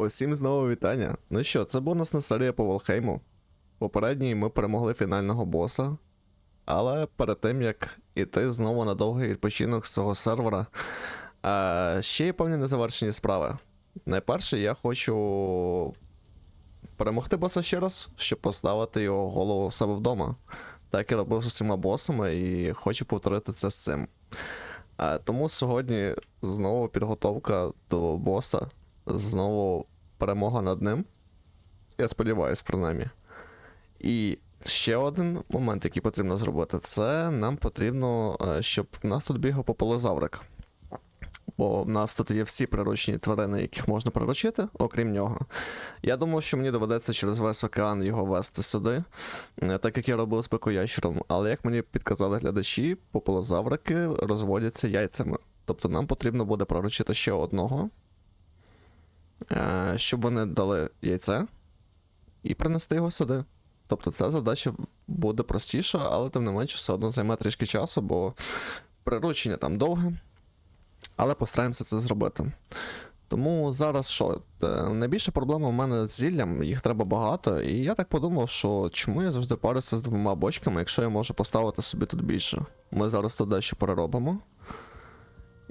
Усім знову вітання. Ну що, це бонусна серія по Волхейму. Попередній ми перемогли фінального боса. Але перед тим як іти знову на довгий відпочинок з цього сервера, е, ще є певні незавершені справи. Найперше, я хочу перемогти боса ще раз, щоб поставити його голову в себе вдома. Так я робив з усіма босами і хочу повторити це з цим. Е, тому сьогодні знову підготовка до боса, знову перемога над ним. Я сподіваюся, принаймні. І ще один момент, який потрібно зробити, це нам потрібно, е, щоб в нас тут бігав пополозаврик. Бо в нас тут є всі приручні тварини, яких можна приручити, окрім нього. Я думав, що мені доведеться через весь океан його вести сюди, е, так як я робив з бикоящером. Але як мені підказали глядачі, пополозаврики розводяться яйцями. Тобто нам потрібно буде приручити ще одного, щоб вони дали яйце і принести його сюди. Тобто ця задача буде простіша, але тим не менше все одно займе трішки часу, бо приручення там довге. Але постараємося це зробити. Тому зараз що? Е, Найбільша проблема в мене з зіллям, їх треба багато, і я так подумав, що чому я завжди парюся з двома бочками, якщо я можу поставити собі тут більше. Ми зараз тут дещо переробимо.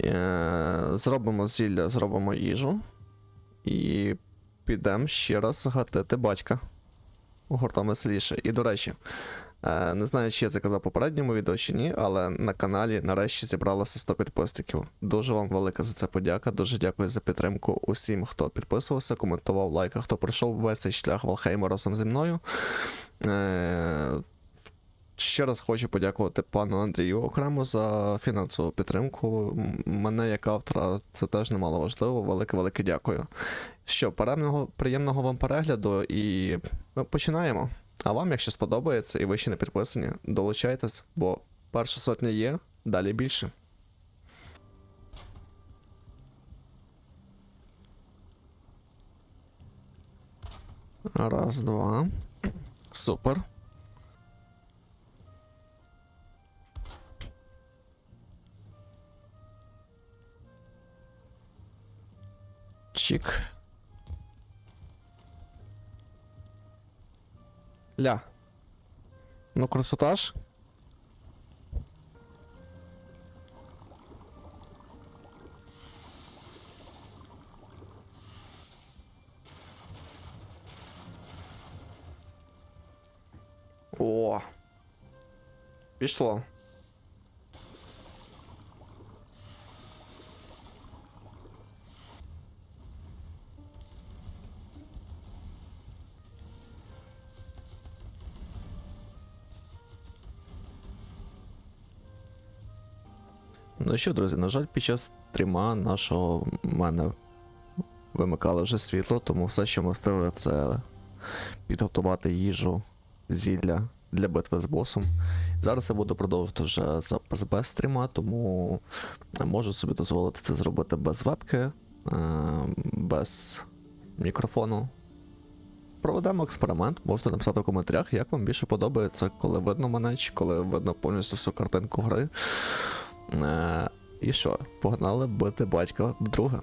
Е, Зробимо зілля, зробимо їжу. І підемо ще раз гатити батька. Гуртом веселіше. І до речі, е, не знаю, чи я це казав в попередньому відео чи ні, але на каналі нарешті зібралося 100 підписників. Дуже вам велика за це подяка. Дуже дякую за підтримку усім, хто підписувався, коментував, лайкав, хто пройшов весь цей шлях Валхейма разом зі мною. Ще раз хочу подякувати пану Андрію окремо за фінансову підтримку. Мене як автора це теж немало важливо. Велике-велике дякую. Що, приємного, приємного вам перегляду і ми починаємо. А вам, якщо сподобається і ви ще не підписані, долучайтесь, бо перша сотня є, далі більше. Раз, два. Супер. Чик. Ля. Ну, красота ж. О. Пішло. Ну що, друзі, на жаль, під час стріма нашого мене вимикали вже світло, тому все, що ми встигли, це підготувати їжу, зілля для битви з босом. Зараз я буду продовжувати вже запис без стріма, тому можу собі дозволити це зробити без вебки, е, без мікрофону. Проведемо експеримент, можете написати в коментарях, як вам більше подобається, коли видно мене, чи коли видно повністю всю картинку гри. Е, і що? Погнали бити батька вдруге.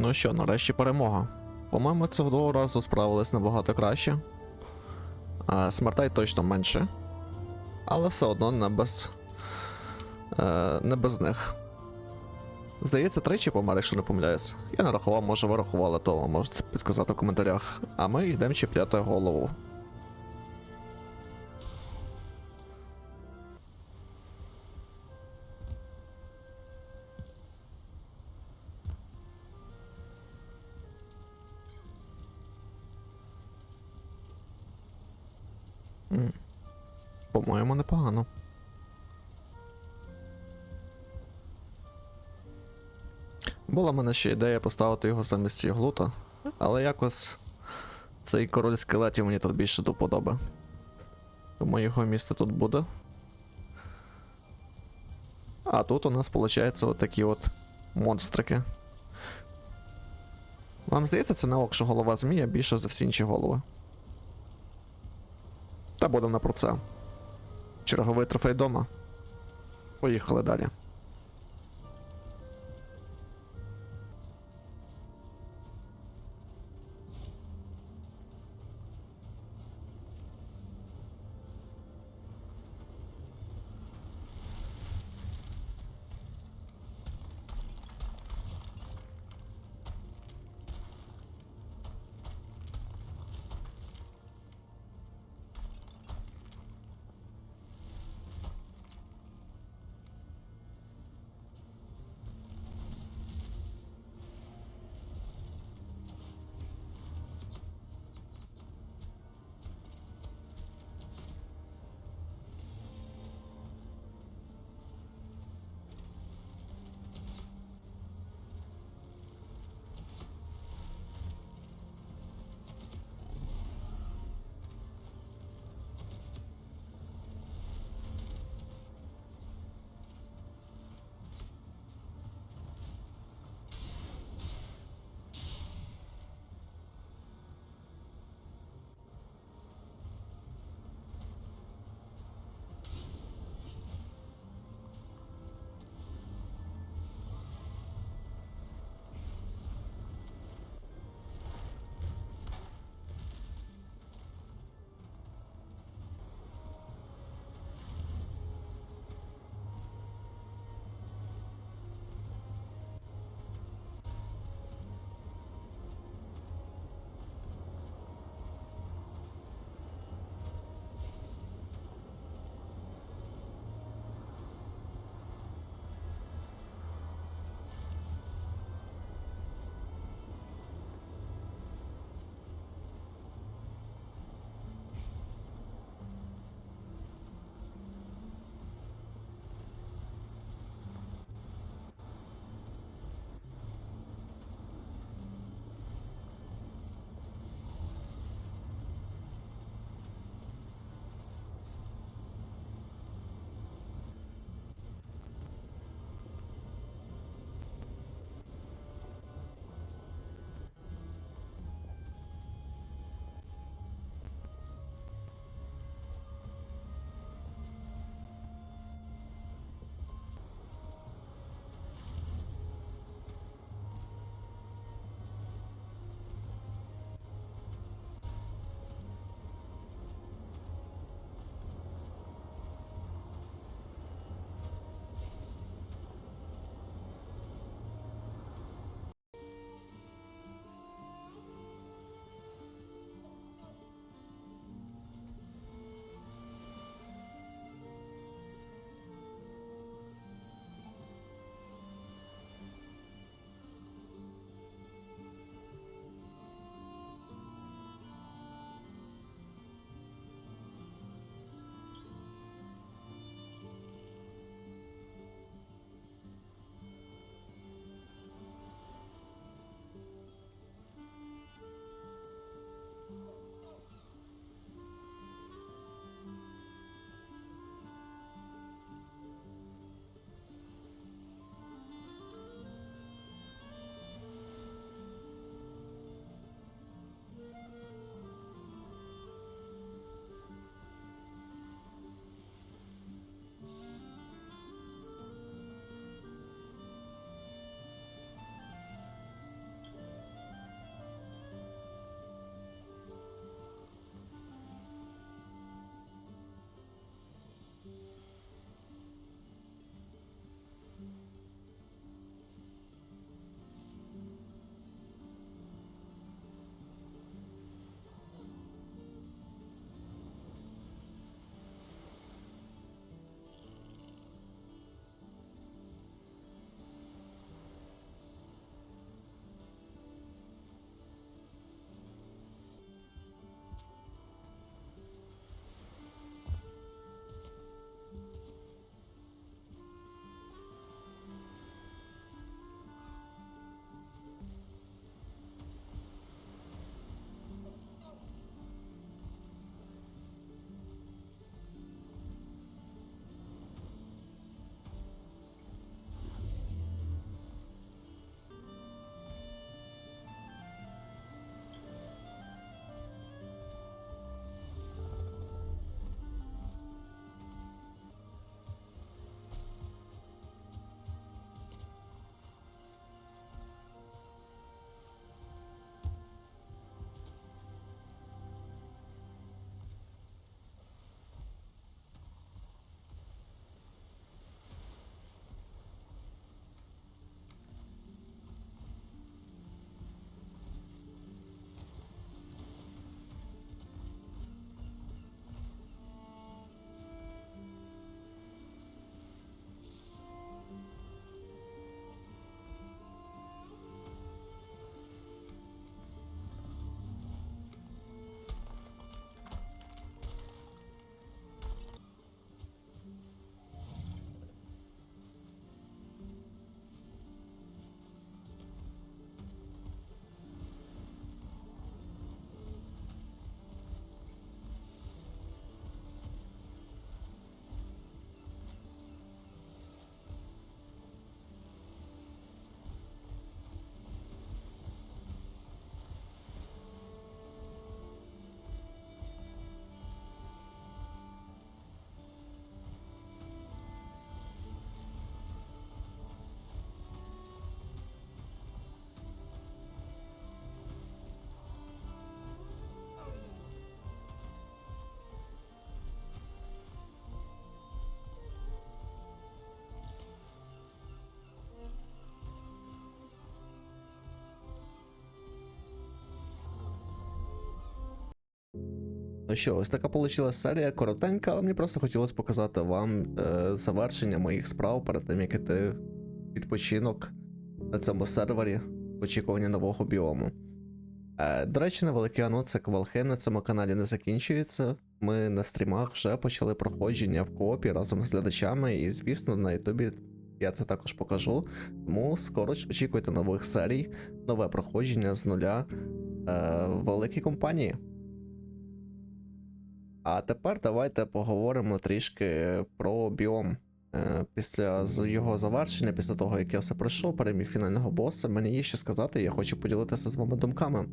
Ну що, нарешті перемога. По-моєму, цього разу справились набагато краще. А, смертей точно менше. Але все одно не без. Е, не без них. Здається, тричі помер, якщо не помиляюсь. Я не рахував, може ви рахували, то можете підказати в коментарях. А ми йдемо чіпляти голову. По-моєму, непогано. Була в мене ще ідея поставити його замість Єглута, але якось цей король скелетів мені тут більше до подоби. Тому його місце тут буде. А тут у нас виходить отакі от монстрики. Вам здається, це не ок, що голова змія більше за всі інші голови. Та будемо не про це. Черговий трофей дома. Поїхали далі. Ну що, ось така вийшла серія коротенька, але мені просто хотілося показати вам е, завершення моїх справ перед тим, як іти відпочинок на цьому сервері в очікуванні нового біому. Е, до речі, невеликий анонс, як Валхейм на цьому каналі не закінчується. Ми на стрімах вже почали проходження в коопі разом з глядачами, і, звісно, на Ютубі я це також покажу. Тому скоро очікуйте нових серій, нове проходження з нуля е, великій компанії. А тепер давайте поговоримо трішки про біом. Е, Після його завершення, після того, як я все пройшов, переміг фінального боса, мені є що сказати, я хочу поділитися з вами думками.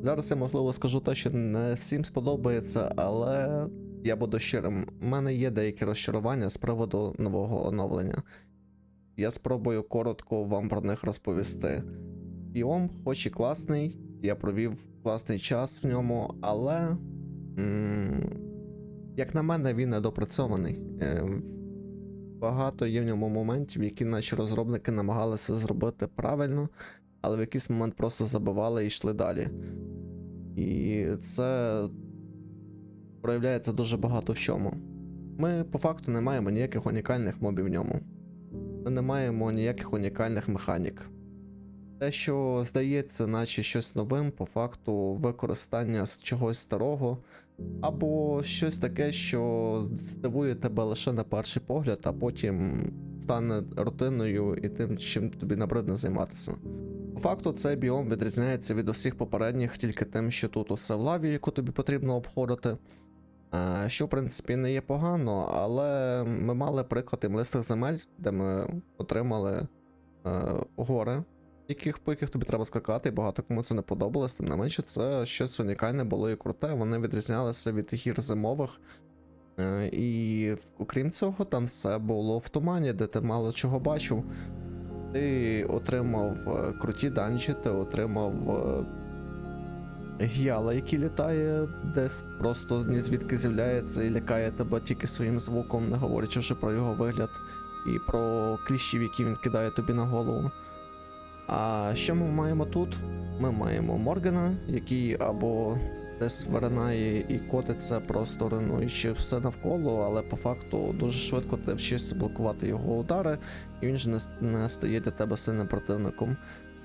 Зараз я, можливо, скажу те, що не всім сподобається, але я буду щирим. У мене є деякі розчарування з приводу нового оновлення. Я спробую коротко вам про них розповісти. Біом, хоч і класний, я провів класний час в ньому, але. Як на мене, він недопрацьований. Е, Багато є в ньому моментів, які наші розробники намагалися зробити правильно, але в якийсь момент просто забивали і йшли далі. І це проявляється дуже багато в чому. Ми по факту не маємо ніяких унікальних мобів в ньому. Ми не маємо ніяких унікальних механік. Те, що здається, наче щось новим, по факту використання з чогось старого, або щось таке, що здивує тебе лише на перший погляд, а потім стане рутиною і тим, чим тобі набридне займатися. По факту, цей біом відрізняється від усіх попередніх тільки тим, що тут усе в лаві, яку тобі потрібно обходити. Е, Що, в принципі, не є погано, але ми мали приклад і млистих земель, де ми отримали е, гори, яких, по яких тобі треба скакати, і багато кому це не подобалось. Тим не менше, це щось унікальне було і круте. Вони відрізнялися від гір зимових. Е, І окрім цього, там все було в тумані, де ти мало чого бачив. Ти отримав е, круті данжі, ти отримав е, гіала, який літає, десь просто ні звідки з'являється і лякає тебе тільки своїм звуком, не говорячи вже про його вигляд і про кліщів, які він кидає тобі на голову. А що ми маємо тут? Ми маємо Моргана, який або десь виринає і котиться просто руйнуючи все навколо, але по факту дуже швидко ти вчишся блокувати його удари, і він же не, не стає для тебе сильним противником.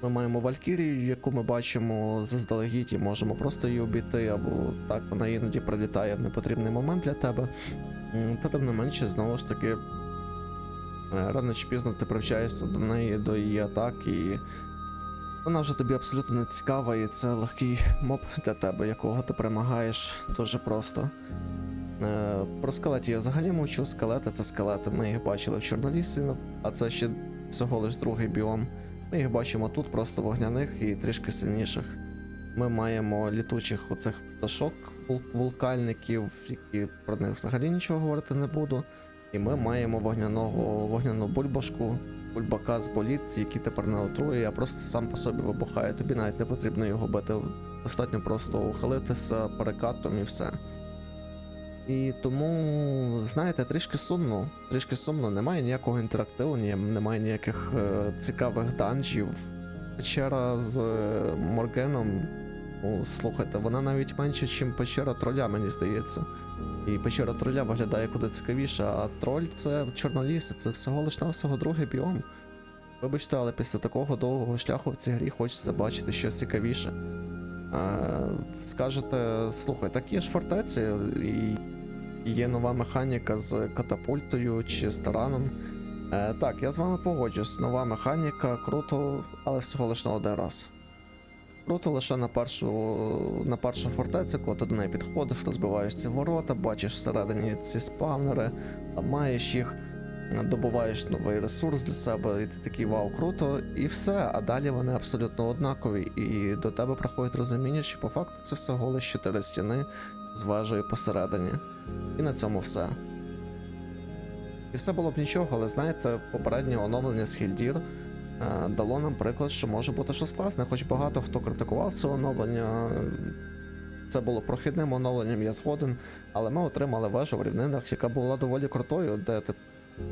Ми маємо Валькірію, яку ми бачимо заздалегідь і можемо просто її обійти, або так вона іноді прилітає в непотрібний момент для тебе. Та тим не менше, знову ж таки, рано чи пізно ти привчаєшся до неї, до її атак, і вона вже тобі абсолютно не цікава, і це легкий моб для тебе, якого ти перемагаєш дуже просто. Е, про скелетів я взагалі мовчу. Скелети це скелети. Ми їх бачили в Чорнолісі, ну, а це ще всього лиш другий біом. Ми їх бачимо тут, просто вогняних і трішки сильніших. Ми маємо літучих оцих пташок, вулкальників, які про них взагалі нічого говорити не буду. І ми маємо вогняного вогняну бульбашку, бульбака з боліт, який тепер не отрує, а просто сам по собі вибухає. Тобі навіть не потрібно його бити. Достатньо просто ухилитися перекатом і все. І тому, знаєте, трішки сумно. Трішки сумно, немає ніякого інтерактиву, немає ніяких е, цікавих данжів. Печера з е, Моргеном. Слухайте, вона навіть менше, ніж печера троля, мені здається. І печера троля виглядає куди цікавіше, а троль це чорноліси, це всього лиш навсього другий біом. Вибачте, але після такого довгого шляху в цій грі хочеться бачити щось цікавіше. Е, скажете, слухай, так є ж фортеці, і є нова механіка з катапультою чи з тараном. Е, так, я з вами погоджуюсь. Нова механіка, круто, але всього лише на один раз. Круто лише на першу, на першу фортецю, коли ти до неї підходиш, розбиваєш ці ворота, бачиш всередині ці спавнери, ламаєш їх, добуваєш новий ресурс для себе, і ти такий вау, круто, і все. А далі вони абсолютно однакові. І до тебе приходить розуміння, що по факту це всього лише чотири стіни з вежею посередині. І на цьому все. І все було б нічого, але знаєте, попереднє оновлення з Хільдір дало нам приклад, що може бути щось класне, хоч багато хто критикував це оновлення. Це було прохідним оновленням, я згоден, але ми отримали вежу в рівнинах, яка була доволі крутою, де ти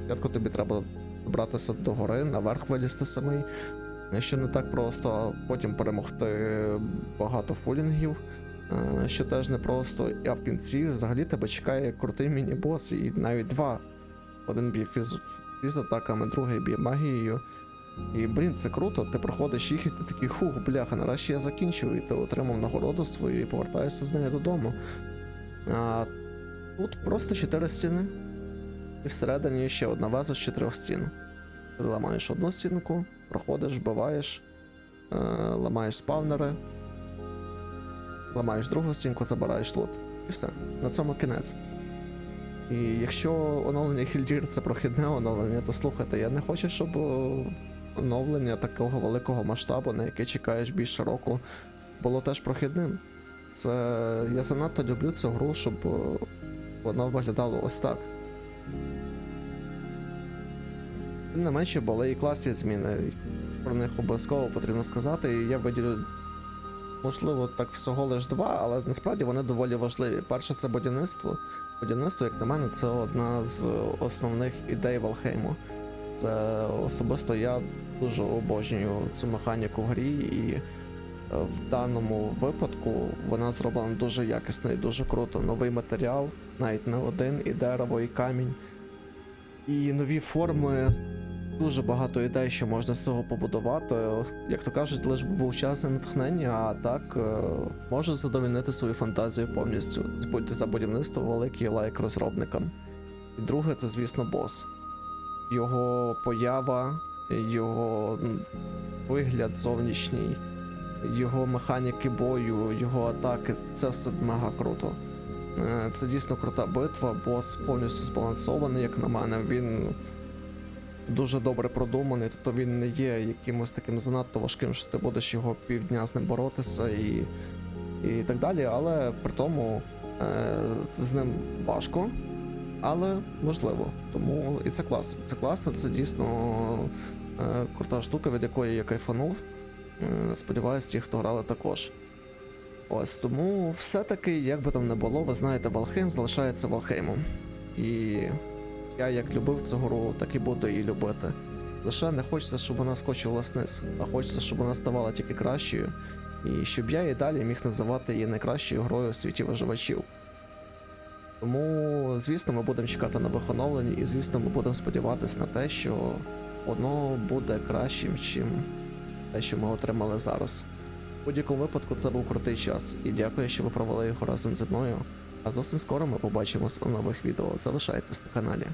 спочатку тобі треба добратися до гори, наверх вилізти самий. Що не так просто, а потім перемогти багато фулінгів. е, що теж непросто. А в кінці взагалі тебе чекає крутий міні-бос, і навіть два. Один б'є фіз, фізатаками, другий б'є магією. І блін, це круто, ти проходиш їх, і ти такий хух, бляха, нарешті я закінчив, і ти отримав нагороду свою і повертаєшся з нею додому. А тут просто чотири стіни, і всередині ще одна ваза з чотирьох стін. Ти ламаєш одну стінку, проходиш, вбиваєш, е, ламаєш спавнери, ламаєш другу стінку, забираєш лут. І все. На цьому кінець. І якщо оновлення Хільдір це прохідне оновлення, то слухайте, я не хочу, щоб о, оновлення такого великого масштабу, на яке чекаєш більше року, було теж прохідним. Це я занадто люблю цю гру, щоб воно виглядало ось так. Тим не менше були і класні зміни. Про них обов'язково потрібно сказати. І я виділю, можливо, так всього лиш два, але насправді вони доволі важливі. Перше, це будівництво. Будівництво, як на мене, це одна з основних ідей Валхейму. Це особисто я дуже обожнюю цю механіку в грі, і е, в даному випадку вона зроблена дуже якісно і дуже круто. Новий матеріал, навіть не один, і дерево, і камінь. І нові форми. Дуже багато ідей, що можна з цього побудувати. Як то кажуть, лише був час і натхнення, а так е, може задовольнити свою фантазію повністю. Збудь за будівництво великий лайк розробникам. І друге, це, звісно, бос. Його поява, його вигляд зовнішній, його механіки бою, його атаки це все мега круто. Е, Це дійсно крута битва, бос повністю збалансований, як на мене. Він дуже добре продуманий, тобто він не є якимось таким занадто важким, що ти будеш його півдня з ним боротися і, і так далі. Але при тому е, з ним важко, але можливо. Тому і це класно. Це класно, це дійсно е, крута штука, від якої я кайфанув. Е, сподіваюсь, ті, хто грали також. Ось тому все-таки, як би там не було, ви знаєте, Валхейм залишається Валхеймом. І я як любив цю гру, так і буду її любити. Лише не хочеться, щоб вона скочила сниз, а хочеться, щоб вона ставала тільки кращою, і щоб я і далі міг називати її найкращою грою у світі виживачів. Тому, звісно, ми будемо чекати нових оновлень, і звісно, ми будемо сподіватися на те, що воно буде кращим, чим те, що ми отримали зараз. У будь-якому випадку це був крутий час, і дякую, що ви провели його разом зі мною. А зовсім скоро ми побачимось у нових відео. Залишайтесь на каналі.